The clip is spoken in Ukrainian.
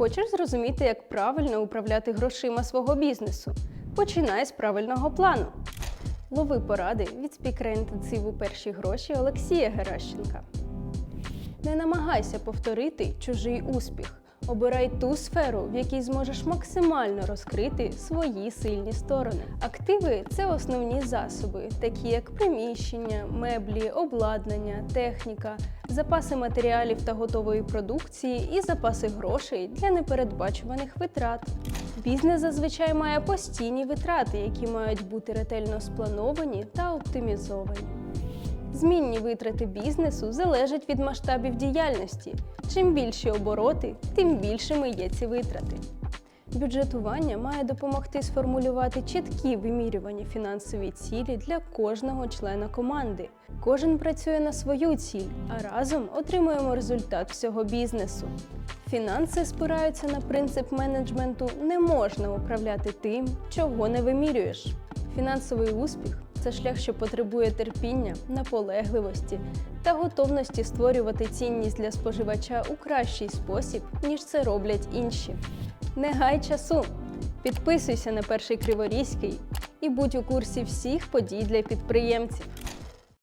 Хочеш зрозуміти, як правильно управляти грошима свого бізнесу? Починай з правильного плану. Лови поради від спікера інтенсиву перші гроші Олексія Геращенка. Не намагайся повторити чужий успіх. Обирай ту сферу, в якій зможеш максимально розкрити свої сильні сторони. Активи це основні засоби, такі як приміщення, меблі, обладнання, техніка, запаси матеріалів та готової продукції і запаси грошей для непередбачуваних витрат. Бізнес зазвичай має постійні витрати, які мають бути ретельно сплановані та оптимізовані. Змінні витрати бізнесу залежать від масштабів діяльності. Чим більші обороти, тим більшими є ці витрати. Бюджетування має допомогти сформулювати чіткі вимірювані фінансові цілі для кожного члена команди. Кожен працює на свою ціль, а разом отримуємо результат всього бізнесу. Фінанси спираються на принцип менеджменту не можна управляти тим, чого не вимірюєш. Фінансовий успіх це шлях, що потребує терпіння, наполегливості та готовності створювати цінність для споживача у кращий спосіб, ніж це роблять інші. Не гай часу! Підписуйся на перший криворізький і будь у курсі всіх подій для підприємців.